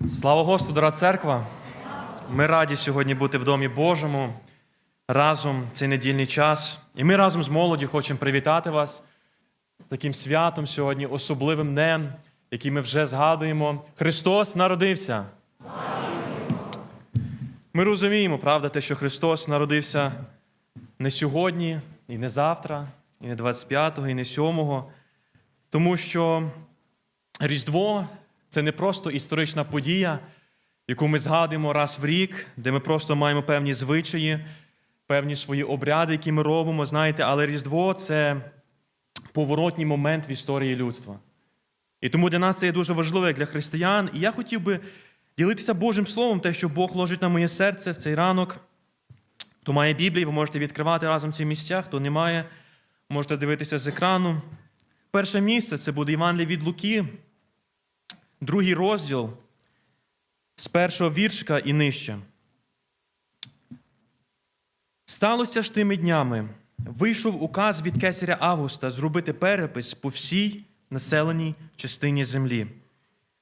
Слава Господу, дорога церква! Ми раді сьогодні бути в Домі Божому разом цей недільний час. І ми разом з молоді хочемо привітати вас таким святом сьогодні, особливим днем, який ми вже згадуємо. Христос народився. Ми розуміємо, правда, те, що Христос народився не сьогодні, і не завтра, і не 25-го, і не 7-го, тому що Різдво це не просто історична подія, яку ми згадуємо раз в рік, де ми просто маємо певні звичаї, певні свої обряди, які ми робимо, знаєте, але Різдво це поворотній момент в історії людства. І тому для нас це є дуже важливо, як для християн. І я хотів би ділитися Божим Словом, те, що Бог ложить на моє серце в цей ранок. Хто має Біблію, ви можете відкривати разом ці місця, хто не має, можете дивитися з екрану. Перше місце це буде Івангеліє від Луки, другий розділ з першого віршка і нижче. Сталося ж тими днями. Вийшов указ від кесаря Августа зробити перепис по всій населеній частині землі.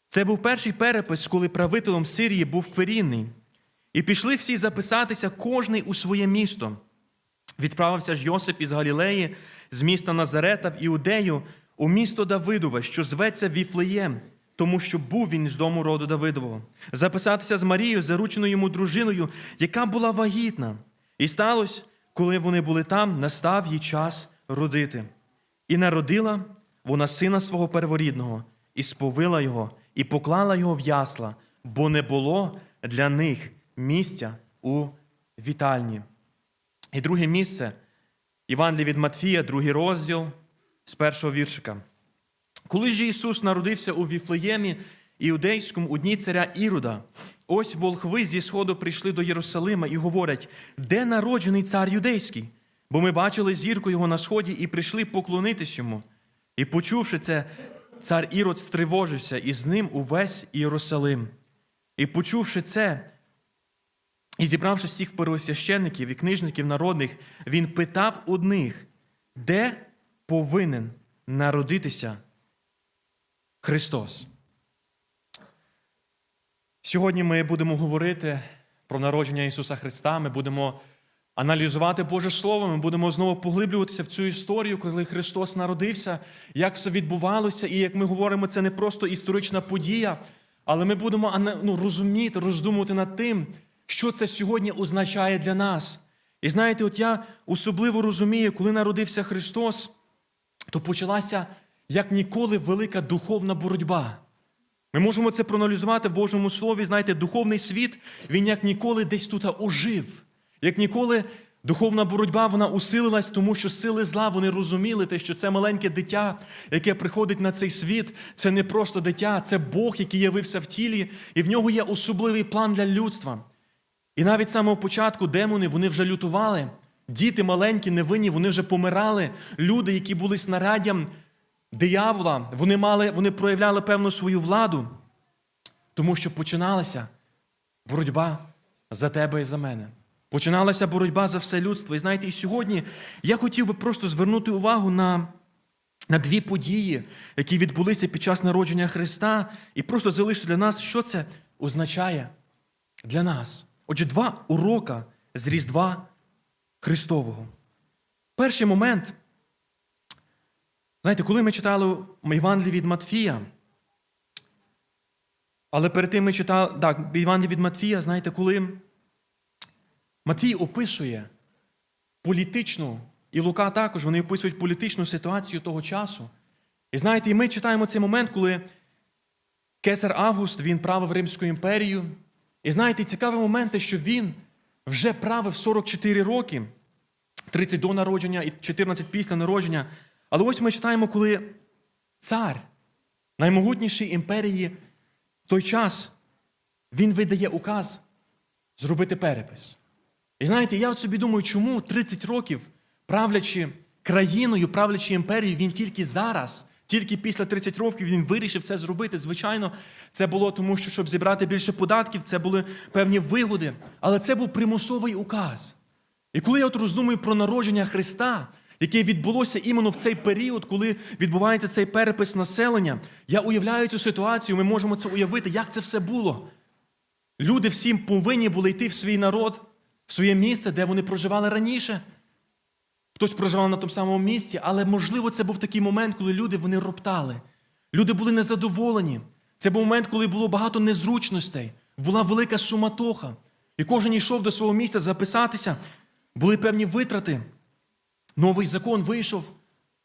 Це був перший перепис, коли правителем Сирії був Кверінний. І пішли всі записатися, кожний у своє місто. Відправився ж Йосип із Галілеї, з міста Назарета в Іудею, у місто Давидове, що зветься Віфлеєм, тому що був він з дому роду Давидового, записатися з Марією, зарученою йому дружиною, яка була вагітна. І сталося, коли вони були там, настав їй час родити. І народила вона сина свого перворідного, і сповила його, і поклала його в ясла, бо не було для них місця у вітальні. І друге місце Івангелія від Матфія, другий розділ з першого віршика. Коли ж Ісус народився у Віфлеємі Іудейському у дні царя Ірода, ось волхви зі сходу прийшли до Єрусалима і говорять, де народжений цар юдейський? Бо ми бачили зірку його на сході і прийшли поклонитись йому. І почувши це, цар Ірод стривожився, і з ним увесь Єрусалим. І почувши це, і зібравши всіх первосвященників і книжників народних, він питав одних, де повинен народитися Христос. Сьогодні ми будемо говорити про народження Ісуса Христа. Ми будемо аналізувати Боже Слово, ми будемо знову поглиблюватися в цю історію, коли Христос народився, як все відбувалося, і як ми говоримо, це не просто історична подія, але ми будемо ну, розуміти, роздумувати над тим, що це сьогодні означає для нас. І знаєте, от я особливо розумію, коли народився Христос, то почалася як ніколи велика духовна боротьба. Ми можемо це проаналізувати в Божому Слові. Знаєте, духовний світ, він як ніколи десь тут ожив. Як ніколи духовна боротьба вона усилилась, тому що сили зла вони розуміли те, що це маленьке дитя, яке приходить на цей світ, це не просто дитя, це Бог, який явився в тілі, і в нього є особливий план для людства. І навіть з самого початку демони вони вже лютували. Діти маленькі, невинні, вони вже помирали. Люди, які були снаряддям диявола, вони мали, вони проявляли певну свою владу, тому що починалася боротьба за тебе і за мене. Починалася боротьба за все людство. І знаєте, і сьогодні я хотів би просто звернути увагу на, на дві події, які відбулися під час народження Христа, і просто залишити для нас, що це означає для нас. Отже, два урока з Різдва Христового. Перший момент. Знаєте, коли ми читали Євангелії від Матфія, але перед тим ми читали так, Євангелії від Матфія, знаєте, коли Матвій описує політичну, і Лука також, вони описують політичну ситуацію того часу. І знаєте, і ми читаємо цей момент, коли Кесар Август він правив Римську імперію. І знаєте, цікавий момент, що він вже правив 44 роки, 30 до народження і 14 після народження. Але ось ми читаємо, коли цар наймогутнішої імперії в той час він видає указ зробити перепис. І знаєте, я собі думаю, чому 30 років правлячи країною, правлячи імперією, він тільки зараз, тільки після 30 років він вирішив це зробити. Звичайно, це було тому, що щоб зібрати більше податків, це були певні вигоди, але це був примусовий указ. І коли я от роздумую про народження Христа, яке відбулося іменно в цей період, коли відбувається цей перепис населення. Я уявляю цю ситуацію, ми можемо це уявити, як це все було. Люди всім повинні були йти в свій народ, в своє місце, де вони проживали раніше. Хтось проживав на тому самому місці, але можливо це був такий момент, коли люди вони роптали. Люди були незадоволені. Це був момент, коли було багато незручностей, була велика суматоха. І кожен йшов до свого місця записатися. Були певні витрати. Новий закон вийшов,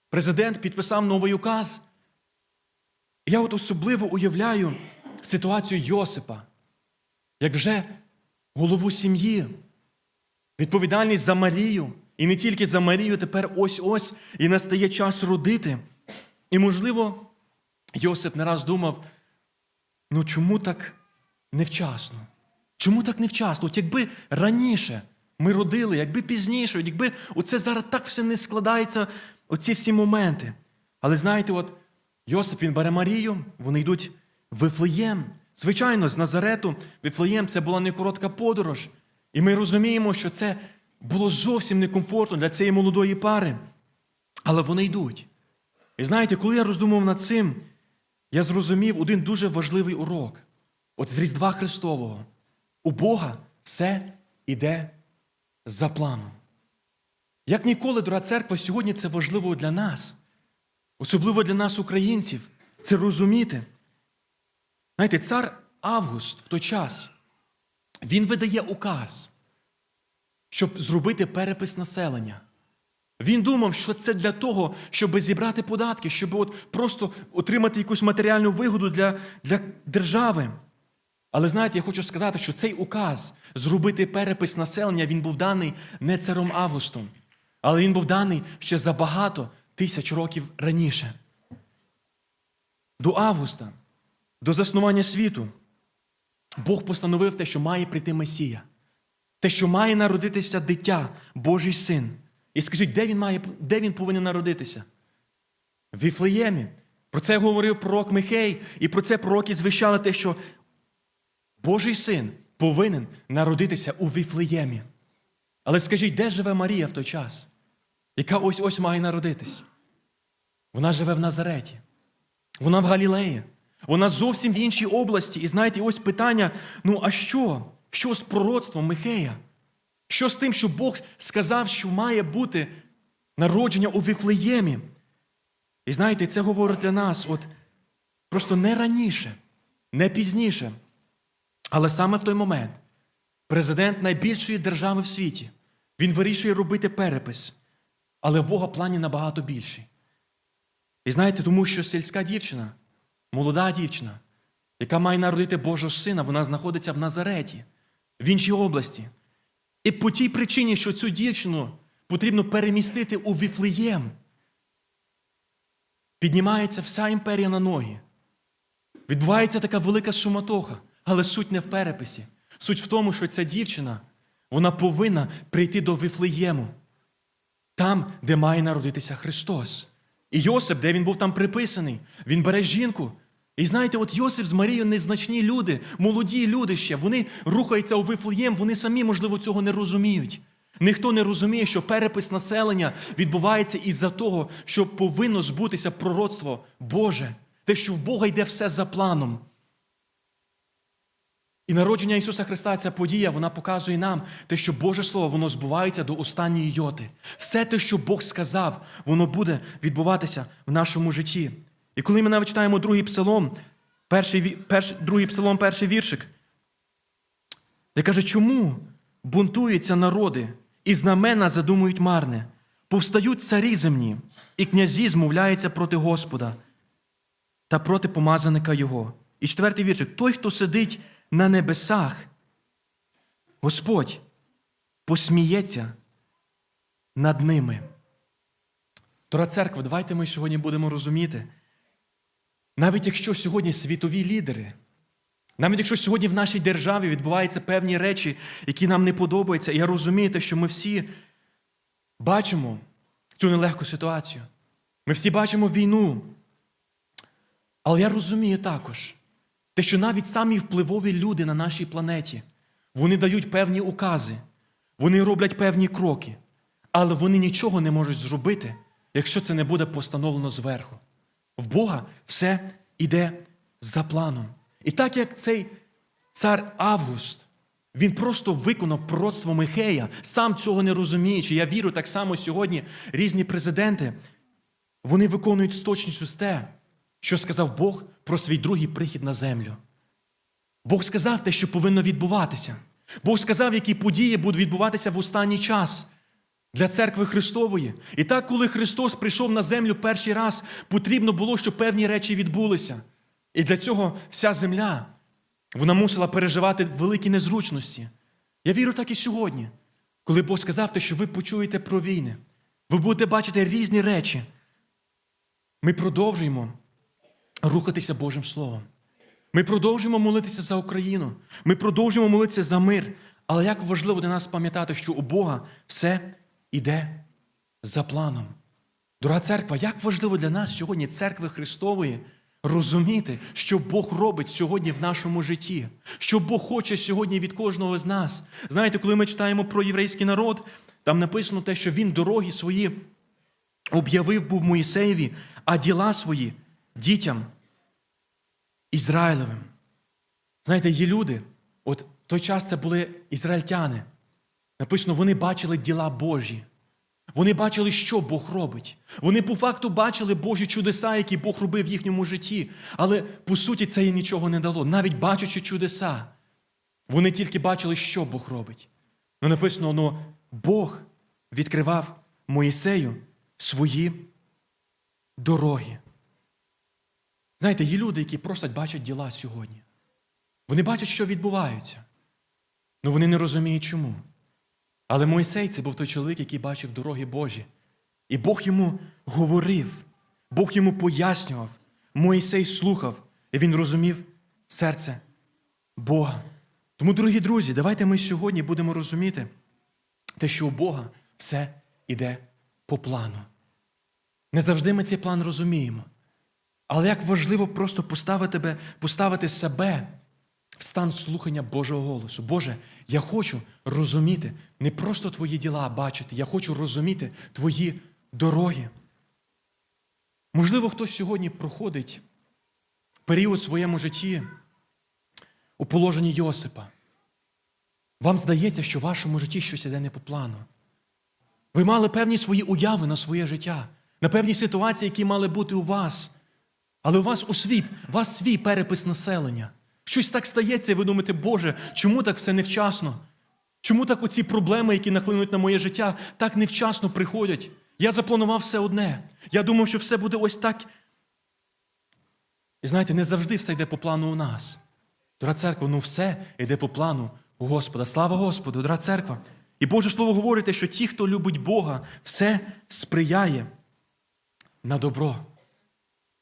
президент підписав новий указ. Я от особливо уявляю ситуацію Йосипа, як вже голову сім'ї, відповідальність за Марію. І не тільки за Марію, тепер ось-ось і настає час родити. І, можливо, Йосип не раз думав: ну чому так невчасно? Чому так невчасно? От якби раніше ми родили, якби пізніше, якби оце зараз так все не складається, оці всі моменти. Але знаєте, от Йосип він бере Марію, вони йдуть в Вифлеєм. Звичайно, з Назарету Вифлеєм це була не коротка подорож. І ми розуміємо, що це було зовсім некомфортно для цієї молодої пари. Але вони йдуть. І знаєте, коли я роздумав над цим, я зрозумів один дуже важливий урок. От з Різдва Христового. У Бога все іде за планом. Як ніколи, дорога церква, сьогодні це важливо для нас, особливо для нас, українців, це розуміти. Знаєте, цар Август в той час, він видає указ, щоб зробити перепис населення. Він думав, що це для того, щоб зібрати податки, щоб от просто отримати якусь матеріальну вигоду для, для держави. Але знаєте, я хочу сказати, що цей указ зробити перепис населення він був даний не царом Августом, але він був даний ще за багато тисяч років раніше. До Августа, до заснування світу, Бог постановив те, що має прийти Месія, те, що має народитися дитя, Божий син. І скажіть, де він, має, де він повинен народитися? В Віфлеємі. Про це говорив пророк Михей, і про це пророки звищали те, що Божий син повинен народитися у Віфлеємі. Але скажіть, де живе Марія в той час, яка ось ось має народитись? Вона живе в Назареті, вона в Галілеї, вона зовсім в іншій області. І знаєте, ось питання: ну а що? Що з пророцтвом Михея? Що з тим, що Бог сказав, що має бути народження у Віфлеємі? І знаєте, це говорить для нас, от просто не раніше, не пізніше. Але саме в той момент президент найбільшої держави в світі, він вирішує робити перепис, але в Бога плані набагато більший. І знаєте, тому що сільська дівчина, молода дівчина, яка має народити Божого сина, вона знаходиться в Назареті, в іншій області. І по тій причині, що цю дівчину потрібно перемістити у Віфлеєм, піднімається вся імперія на ноги. Відбувається така велика суматоха, але суть не в переписі. Суть в тому, що ця дівчина вона повинна прийти до Вифлеєму, там, де має народитися Христос. І Йосип, де він був там приписаний, він бере жінку. І знаєте, от Йосип з Марією незначні люди, молоді люди ще, вони рухаються у Вифлеєм, вони самі, можливо, цього не розуміють. Ніхто не розуміє, що перепис населення відбувається із-за того, що повинно збутися пророцтво Боже, те, що в Бога йде все за планом. І народження Ісуса Христа, ця подія, вона показує нам те, що Боже Слово, воно збувається до останньої йоти. Все те, що Бог сказав, воно буде відбуватися в нашому житті. І коли ми навіть читаємо другий псалом, перший, ві- перш, другий псалом, перший віршик, де каже, чому бунтуються народи, і знамена задумують марне, повстають царі земні, і князі змовляються проти Господа та проти помазаника Його. І четвертий віршик. Той, хто сидить на небесах, Господь посміється над ними. Дорога церква, давайте ми сьогодні будемо розуміти, навіть якщо сьогодні світові лідери, навіть якщо сьогодні в нашій державі відбуваються певні речі, які нам не подобаються, і я розумію, те, що ми всі бачимо цю нелегку ситуацію. Ми всі бачимо війну. Але я розумію також, те, що навіть самі впливові люди на нашій планеті, вони дають певні укази, вони роблять певні кроки. але вони нічого не можуть зробити, якщо це не буде постановлено зверху. В Бога все іде за планом. І так як цей цар Август, він просто виконав пророцтво Михея, сам цього не розуміючи. Я вірю, так само сьогодні різні президенти, вони виконують з точністю те, що сказав Бог про свій другий прихід на землю. Бог сказав те, що повинно відбуватися. Бог сказав, які події будуть відбуватися в останній час для церкви Христової. І так, коли Христос прийшов на землю перший раз, потрібно було, щоб певні речі відбулися. І для цього вся земля вона мусила переживати великі незручності. Я вірю так і сьогодні, коли Бог сказав те, що ви почуєте про війни, ви будете бачити різні речі. Ми продовжуємо рухатися Божим Словом. Ми продовжуємо молитися за Україну. Ми продовжуємо молитися за мир. Але як важливо для нас пам'ятати, що у Бога все іде за планом. Дорога церква, як важливо для нас сьогодні, церкви Христової, розуміти, що Бог робить сьогодні в нашому житті, що Бог хоче сьогодні від кожного з нас. Знаєте, коли ми читаємо про єврейський народ, там написано те, що він дороги свої об'явив був Моїсеєві, а діла свої дітям Ізраїлевим. Знаєте, є люди, от в той час це були ізраїльтяни. Написано, вони бачили діла Божі. Вони бачили, що Бог робить. Вони по факту бачили Божі чудеса, які Бог робив в їхньому житті. Але по суті це їм нічого не дало. Навіть бачачи чудеса, вони тільки бачили, що Бог робить. Ну написано, ну, Бог відкривав Моїсею свої дороги. Знаєте, є люди, які просто бачать діла сьогодні. Вони бачать, що відбувається. але вони не розуміють чому. Але Мойсей це був той чоловік, який бачив дороги Божі. І Бог йому говорив, Бог йому пояснював. Мойсей слухав, і він розумів серце Бога. Тому, дорогі друзі, давайте ми сьогодні будемо розуміти те, що у Бога все іде по плану. Не завжди ми цей план розуміємо. Але як важливо просто поставити, тебе, поставити себе в стан слухання Божого голосу. Боже, я хочу розуміти не просто Твої діла бачити, я хочу розуміти Твої дороги. Можливо, хтось сьогодні проходить період в своєму житті у положенні Йосипа. Вам здається, що в вашому житті щось іде не по плану. Ви мали певні свої уяви на своє життя, на певні ситуації, які мали бути у вас. Але у вас у свій, у вас свій перепис населення. Щось так стається, і ви думаєте, Боже, чому так все невчасно? Чому так оці проблеми, які нахлинуть на моє життя, так невчасно приходять? Я запланував все одне. Я думав, що все буде ось так. І знаєте, не завжди все йде по плану у нас. Дорога церква, ну все йде по плану у Господа. Слава Господу, дорога церква. І Боже Слово говорить, що ті, хто любить Бога, все сприяє на добро.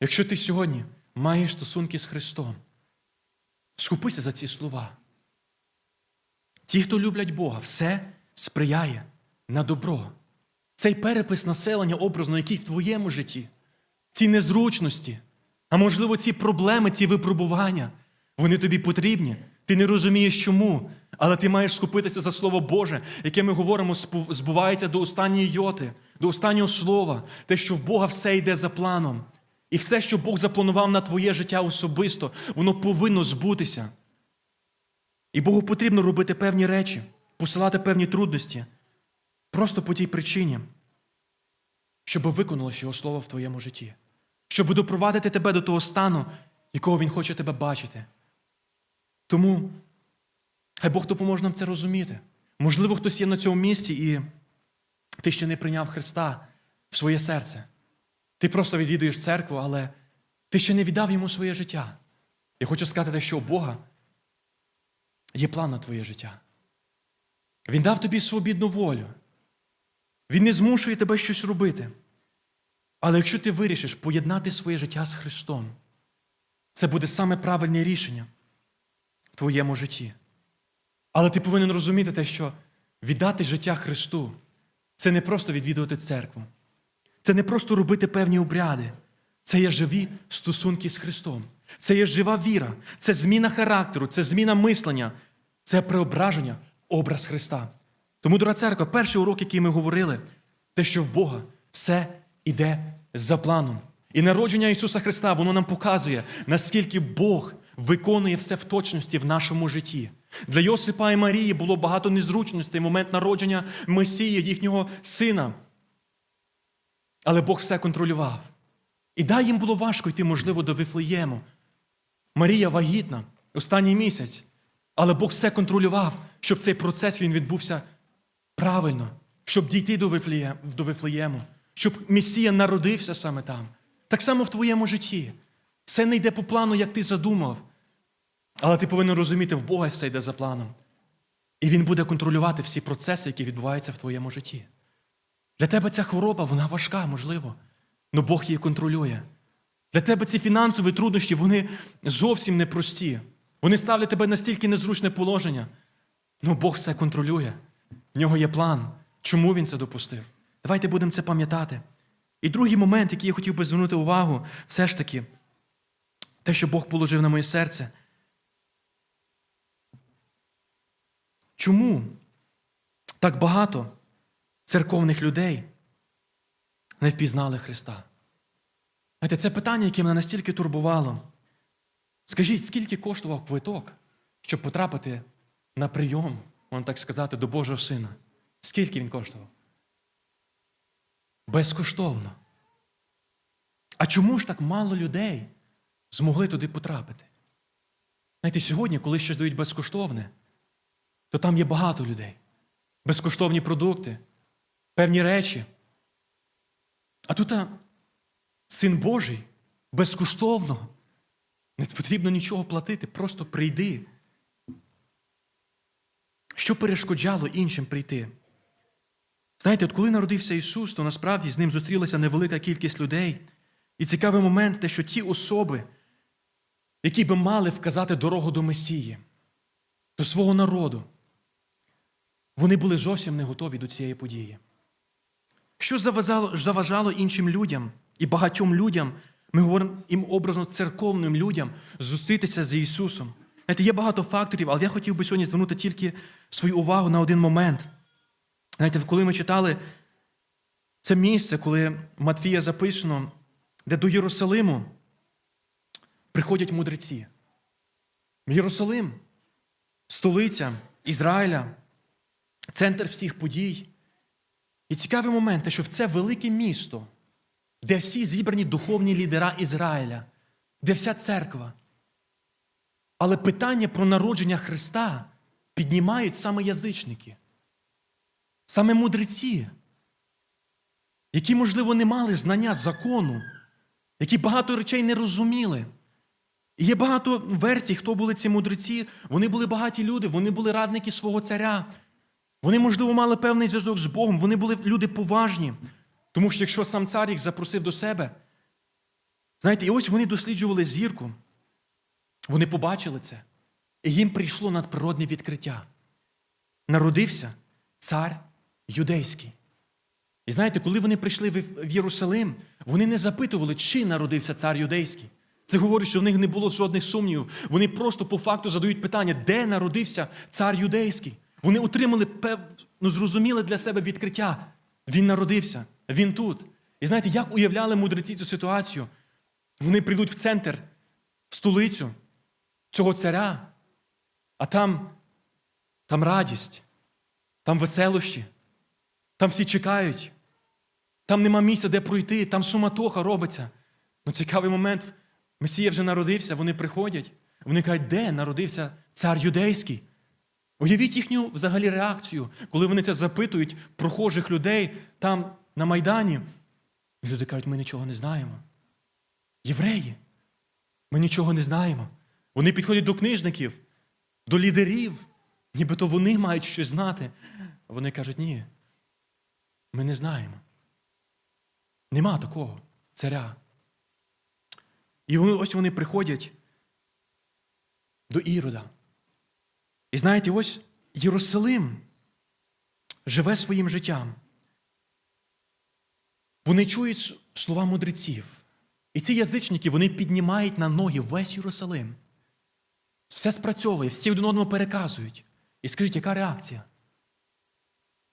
Якщо ти сьогодні маєш стосунки з Христом, скупися за ці слова. Ті, хто люблять Бога, все сприяє на добро. Цей перепис населення образно, який в твоєму житті, ці незручності, а можливо, ці проблеми, ці випробування, вони тобі потрібні. Ти не розумієш чому, але ти маєш скупитися за Слово Боже, яке ми говоримо, збувається до останньої йоти, до останнього слова, те, що в Бога все йде за планом. І все, що Бог запланував на твоє життя особисто, воно повинно збутися. І Богу потрібно робити певні речі, посилати певні трудності. Просто по тій причині, щоб виконалося Його слово в твоєму житті, щоб допровадити тебе до того стану, якого Він хоче тебе бачити. Тому хай Бог допоможе нам це розуміти. Можливо, хтось є на цьому місці, і ти ще не прийняв Христа в своє серце. Ти просто відвідуєш церкву, але ти ще не віддав йому своє життя. Я хочу сказати, що у Бога є план на твоє життя. Він дав тобі свобідну волю. Він не змушує тебе щось робити. Але якщо ти вирішиш поєднати своє життя з Христом, це буде саме правильне рішення в твоєму житті. Але ти повинен розуміти те, що віддати життя Христу це не просто відвідувати церкву. Це не просто робити певні обряди. Це є живі стосунки з Христом. Це є жива віра, це зміна характеру, це зміна мислення, це преображення, образ Христа. Тому, дорога церква, перший урок, який ми говорили, те, що в Бога все іде за планом. І народження Ісуса Христа, воно нам показує, наскільки Бог виконує все в точності в нашому житті. Для Йосипа і Марії було багато незручностей в момент народження Месії, їхнього сина. Але Бог все контролював. І да, їм було важко йти, можливо, до Вифлеєму. Марія вагітна, останній місяць. Але Бог все контролював, щоб цей процес він відбувся правильно, щоб дійти до Вифлеєму, до Вифлеєму, щоб Месія народився саме там. Так само в твоєму житті. Все не йде по плану, як ти задумав. Але ти повинен розуміти, в Бога все йде за планом. І Він буде контролювати всі процеси, які відбуваються в твоєму житті. Для тебе ця хвороба, вона важка, можливо, але Бог її контролює. Для тебе ці фінансові труднощі, вони зовсім непрості. Вони ставлять тебе настільки незручне положення. Ну, Бог все контролює. В нього є план. Чому він це допустив? Давайте будемо це пам'ятати. І другий момент, який я хотів би звернути увагу, все ж таки, те, що Бог положив на моє серце. Чому так багато церковних людей не впізнали Христа? Знаєте, це питання, яке мене настільки турбувало. Скажіть, скільки коштував квиток, щоб потрапити на прийом, можна так сказати, до Божого Сина? Скільки він коштував? Безкоштовно. А чому ж так мало людей змогли туди потрапити? Знаєте, сьогодні, коли щось дають безкоштовне, то там є багато людей. Безкоштовні продукти, певні речі. А тут син Божий безкоштовно. Не потрібно нічого платити, просто прийди. Що перешкоджало іншим прийти? Знаєте, от коли народився Ісус, то насправді з ним зустрілася невелика кількість людей. І цікавий момент, те, що ті особи, які би мали вказати дорогу до Месії, до свого народу, вони були зовсім не готові до цієї події. Що заважало, заважало іншим людям і багатьом людям, ми говоримо їм образно церковним людям, зустрітися з Ісусом? Знаєте, є багато факторів, але я хотів би сьогодні звернути тільки свою увагу на один момент. Знаєте, коли ми читали це місце, коли Матфія записано, де до Єрусалиму приходять мудреці. Єрусалим, столиця Ізраїля, центр всіх подій. І цікавий момент, що в це велике місто, де всі зібрані духовні лідера Ізраїля, де вся церква. Але питання про народження Христа піднімають саме язичники, саме мудреці, які, можливо, не мали знання закону, які багато речей не розуміли. І є багато версій, хто були ці мудреці. Вони були багаті люди, вони були радники свого царя. Вони, можливо, мали певний зв'язок з Богом, вони були люди поважні. Тому що якщо сам цар їх запросив до себе, знаєте, і ось вони досліджували зірку, вони побачили це, і їм прийшло надприродне відкриття. Народився цар юдейський. І знаєте, коли вони прийшли в Єрусалим, вони не запитували, чи народився цар юдейський. Це говорить, що в них не було жодних сумнівів. Вони просто по факту задають питання, де народився цар юдейський. Вони отримали певне ну, зрозуміле для себе відкриття. Він народився, він тут. І знаєте, як уявляли мудреці цю ситуацію? Вони прийдуть в центр, в столицю цього царя, а там, там радість, там веселощі, там всі чекають, там нема місця, де пройти, там суматоха робиться. Ну, цікавий момент. Месія вже народився, вони приходять, вони кажуть, де народився цар юдейський? Уявіть їхню взагалі реакцію, коли вони це запитують прохожих людей там на Майдані. І люди кажуть, ми нічого не знаємо. Євреї, ми нічого не знаємо. Вони підходять до книжників, до лідерів, нібито вони мають щось знати. Вони кажуть, ні, ми не знаємо. Нема такого царя. І ось вони приходять до Ірода. І знаєте, ось Єрусалим живе своїм життям. Вони чують слова мудреців. І ці язичники вони піднімають на ноги весь Єрусалим. Все спрацьовує, всі один одному переказують. І скажіть, яка реакція?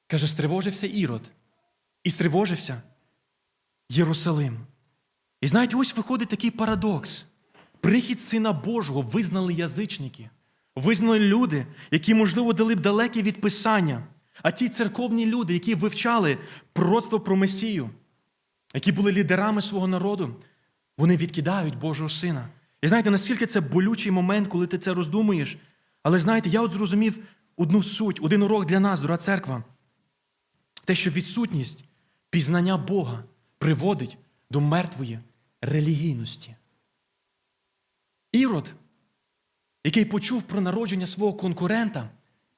Каже, стривожився Ірод. і стривожився Єрусалим. І знаєте, ось виходить такий парадокс. Прихід Сина Божого визнали язичники, визнали люди, які, можливо, дали б далекі від Писання, а ті церковні люди, які вивчали пророцтво про Месію, які були лідерами свого народу, вони відкидають Божого Сина. І знаєте, наскільки це болючий момент, коли ти це роздумуєш. Але знаєте, я от зрозумів одну суть, один урок для нас, дорога церква. Те, що відсутність пізнання Бога приводить до мертвої релігійності. Ірод, який почув про народження свого конкурента,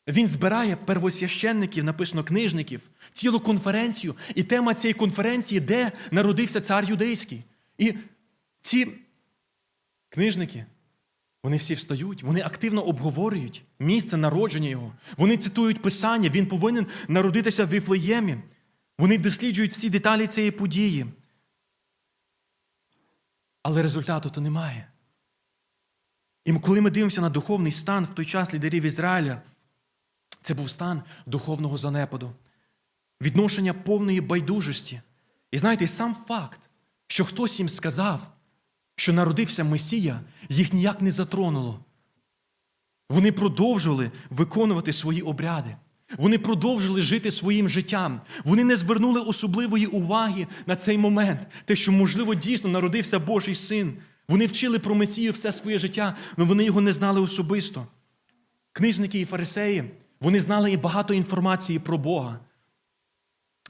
він збирає первосвященників, написано книжників, цілу конференцію, і тема цієї конференції, де народився цар юдейський. І ці книжники, вони всі встають, вони активно обговорюють місце народження його. Вони цитують Писання, він повинен народитися в Віфлеємі. Вони досліджують всі деталі цієї події. Але результату то немає. І коли ми дивимося на духовний стан в той час лідерів Ізраїля, це був стан духовного занепаду, відношення повної байдужості. І знаєте, сам факт, що хтось їм сказав, що народився Месія, їх ніяк не затронуло. Вони продовжували виконувати свої обряди. Вони продовжили жити своїм життям. Вони не звернули особливої уваги на цей момент, те, що, можливо, дійсно народився Божий син. Вони вчили про Месію все своє життя, але вони його не знали особисто. Книжники і фарисеї, вони знали і багато інформації про Бога.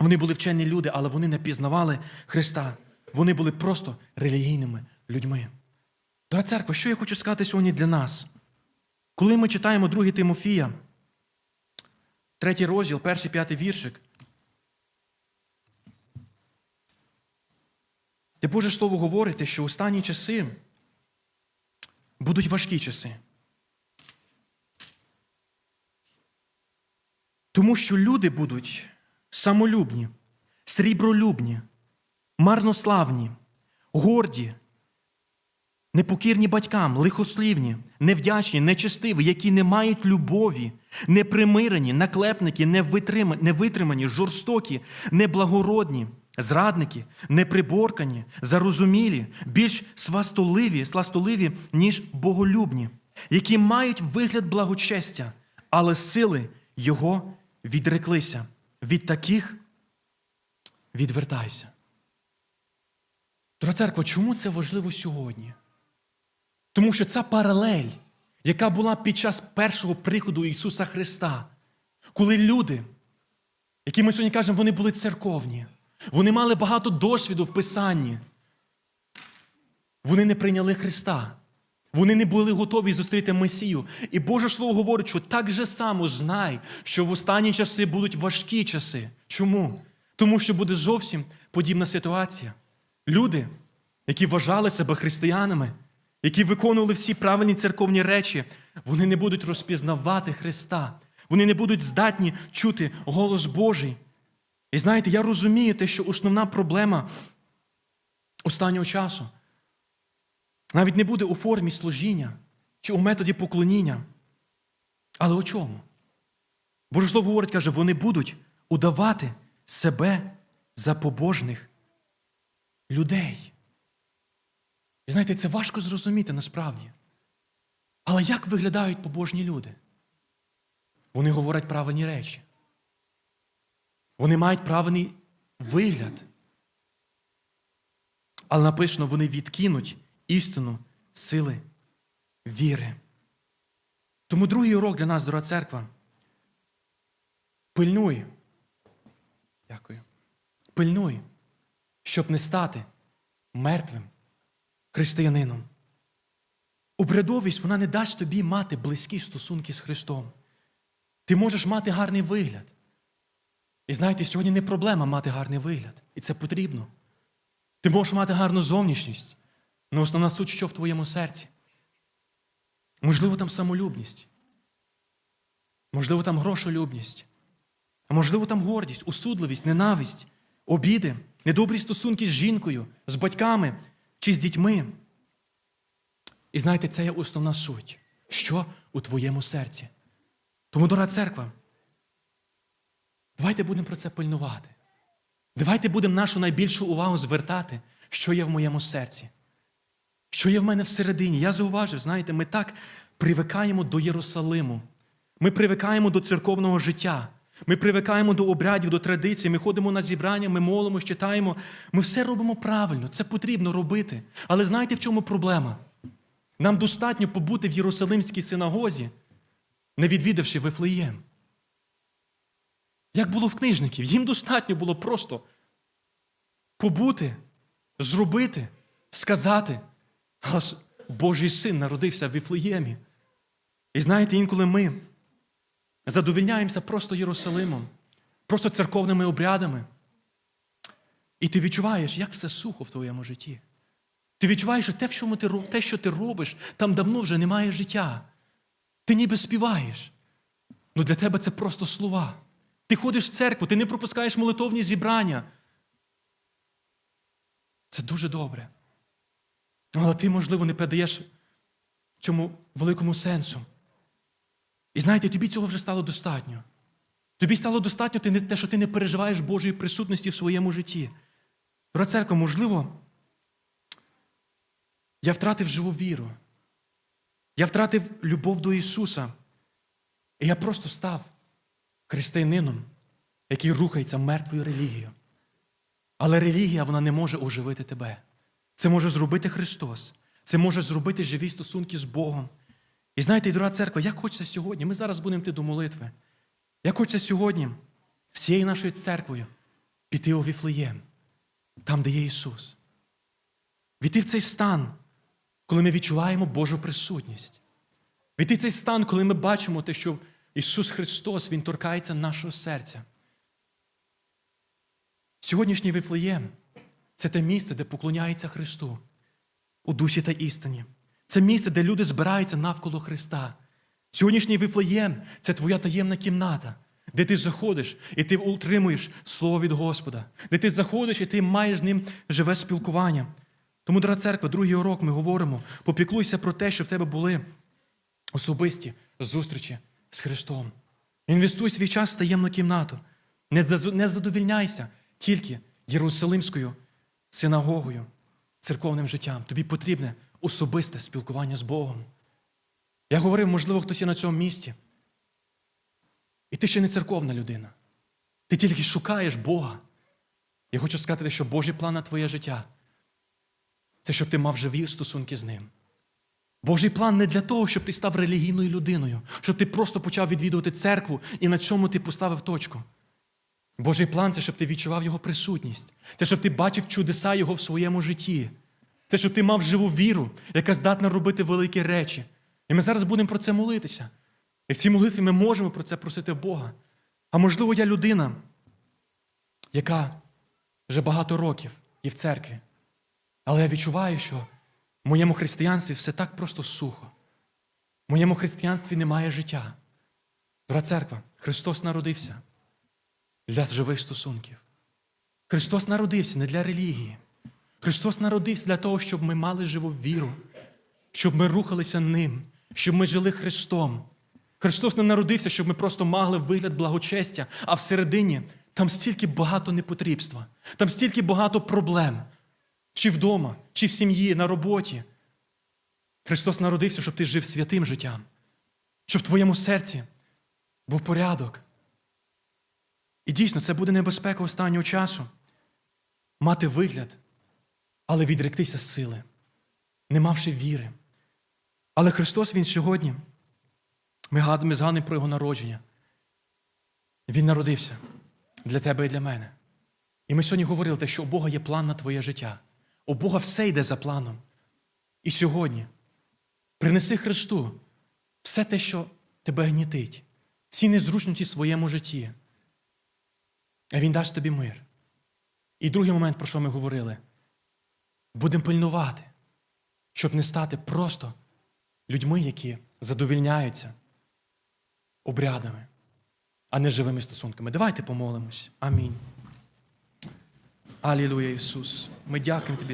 Вони були вчені люди, але вони не пізнавали Христа. Вони були просто релігійними людьми. Дорога церква, що я хочу сказати сьогодні для нас? Коли ми читаємо 2 Тимофія, третій розділ, перший п'ятий віршик, де Боже Слово говорить, що останні часи будуть важкі часи. Тому що люди будуть самолюбні, срібролюбні, марнославні, горді, непокірні батькам, лихослівні, невдячні, нечестиві, які не мають любові, непримирені, наклепники, невитримані, жорстокі, неблагородні, зрадники, неприборкані, зарозумілі, більш свастоливі, сластоливі, ніж боголюбні, які мають вигляд благочестя, але сили його відреклися. Від таких відвертайся. Дорога церква, чому це важливо сьогодні? Тому що ця паралель, яка була під час першого приходу Ісуса Христа, коли люди, які ми сьогодні кажемо, вони були церковні, вони мали багато досвіду в Писанні, вони не прийняли Христа. Вони не були готові зустріти Месію. І Боже Слово говорить, що так же само знай, що в останні часи будуть важкі часи. Чому? Тому що буде зовсім подібна ситуація. Люди, які вважали себе християнами, які виконували всі правильні церковні речі, вони не будуть розпізнавати Христа. Вони не будуть здатні чути голос Божий. І знаєте, я розумію те, що основна проблема останнього часу навіть не буде у формі служіння чи у методі поклоніння. Але у чому? Боже Слово говорить, каже, вони будуть удавати себе за побожних людей. І знаєте, це важко зрозуміти насправді. Але як виглядають побожні люди? Вони говорять правильні речі. Вони мають правильний вигляд. Але написано, вони відкинуть істину сили віри. Тому другий урок для нас, дорога церква. Пильнуй. Дякую. Пильнуй, щоб не стати мертвим християнином. Обрядовість вона не дасть тобі мати близькі стосунки з Христом. Ти можеш мати гарний вигляд. І знаєте, сьогодні не проблема мати гарний вигляд. І це потрібно. Ти можеш мати гарну зовнішність. але основна суть, що в твоєму серці. Можливо, там самолюбність. Можливо, там грошолюбність. А можливо, там гордість, усудливість, ненависть, обіди, недобрі стосунки з жінкою, з батьками чи з дітьми. І знаєте, це є основна суть, що у твоєму серці. Тому, дорога церква, давайте будемо про це пильнувати. Давайте будемо нашу найбільшу увагу звертати, що є в моєму серці, що є в мене всередині. Я зауважив, знаєте, ми так привикаємо до Єрусалиму. Ми привикаємо до церковного життя. Ми привикаємо до обрядів, до традицій. Ми ходимо на зібрання, ми молимо, читаємо. Ми все робимо правильно, це потрібно робити. Але знаєте, в чому проблема? Нам достатньо побути в Єрусалимській синагозі, не відвідавши Вифлеєм. Як було в книжників, їм достатньо було просто побути, зробити, сказати. Але ж Божий син народився в Віфлеємі. І знаєте, інколи ми задовільняємося просто Єрусалимом, просто церковними обрядами. І ти відчуваєш, як все сухо в твоєму житті. Ти відчуваєш, що те, в чому ти, те, що ти робиш, там давно вже немає життя. Ти ніби співаєш. Ну для тебе це просто слова. Ти ходиш в церкву, ти не пропускаєш молитовні зібрання. Це дуже добре. Але ти, можливо, не передаєш цьому великому сенсу. І знаєте, тобі цього вже стало достатньо. Тобі стало достатньо те, що ти не переживаєш Божої присутності в своєму житті. Дорога церква, можливо, я втратив живу віру. Я втратив любов до Ісуса. І я просто став християнином, який рухається мертвою релігією. Але релігія вона не може оживити тебе. Це може зробити Христос. Це може зробити живі стосунки з Богом. І знаєте, дорога церква, як хочеться сьогодні, ми зараз будемо йти до молитви. Як хочеться сьогодні всією нашою церквою піти у Віфлеєм, там, де є Ісус. Війти в цей стан, коли ми відчуваємо Божу присутність. Війти в цей стан, коли ми бачимо те, що Ісус Христос, Він торкається нашого серця. Сьогоднішній Вифлеєм це те місце, де поклоняється Христу у дусі та істині. Це місце, де люди збираються навколо Христа. Сьогоднішній Вифлеєм це твоя таємна кімната, де ти заходиш і ти утримуєш слово від Господа, де ти заходиш і ти маєш з ним живе спілкування. Тому, дорога церква, другий урок ми говоримо: попіклуйся про те, щоб в тебе були особисті зустрічі з Христом. Інвестуй свій час в таємну кімнату. Не задовільняйся тільки Єрусалимською синагогою, церковним життям. Тобі потрібне особисте спілкування з Богом. Я говорив, можливо, хтось є на цьому місці. І ти ще не церковна людина. Ти тільки шукаєш Бога. Я хочу сказати, що Божий план на твоє життя це щоб ти мав живі стосунки з ним. Божий план не для того, щоб ти став релігійною людиною, щоб ти просто почав відвідувати церкву і на цьому ти поставив точку. Божий план це щоб ти відчував Його присутність, це щоб ти бачив чудеса Його в своєму житті. Це щоб ти мав живу віру, яка здатна робити великі речі. І ми зараз будемо про це молитися. І в цій молитві ми можемо про це просити Бога. А можливо, я людина, яка вже багато років є в церкві. Але я відчуваю, що моєму християнстві все так просто сухо. В моєму християнстві немає життя. Дорога церква, Христос народився для живих стосунків. Христос народився не для релігії. Христос народився для того, щоб ми мали живу віру, щоб ми рухалися ним, щоб ми жили Христом. Христос не народився, щоб ми просто мали вигляд благочестя, а всередині там стільки багато непотрібства, там стільки багато проблем. Чи вдома, чи в сім'ї, на роботі. Христос народився, щоб ти жив святим життям, щоб в твоєму серці був порядок. І дійсно, це буде небезпека останнього часу мати вигляд, але відректися з сили, не мавши віри. Але Христос Він сьогодні, ми гад- згадуємо про Його народження. Він народився для тебе і для мене. І ми сьогодні говорили, те, що у Бога є план на твоє життя. У Бога все йде за планом. І сьогодні принеси Христу все те, що тебе гнітить, всі незручності в своєму житті. А Він дасть тобі мир. І другий момент, про що ми говорили, будемо пильнувати, щоб не стати просто людьми, які задовільняються обрядами, а не живими стосунками. Давайте помолимось. Амінь. Алілуя, Ісус. Ми дякуємо Тобі за.